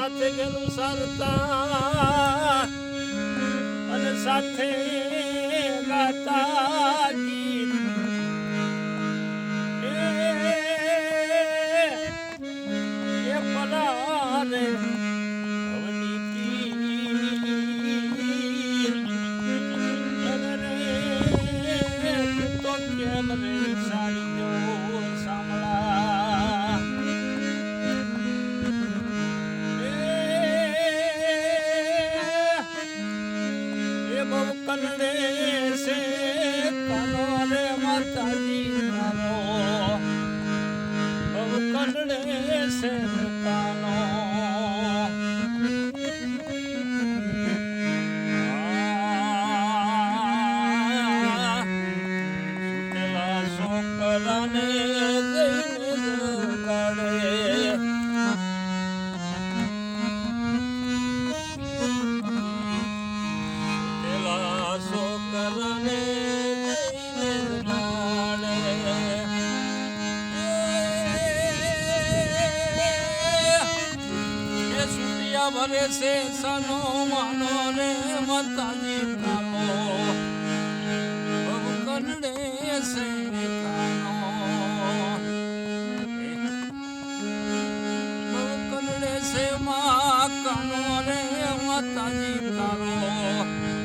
સાથે ગયેલું સારતા અને સાથે ગીત. કનડે છે કાનો રે માતાજી તારો બહુ કનડે છે કાનો છોકરાને ભરે છે સનો માનો રે માતાજી બહુ કરડે છે મા કાનો રે માતાજી તારો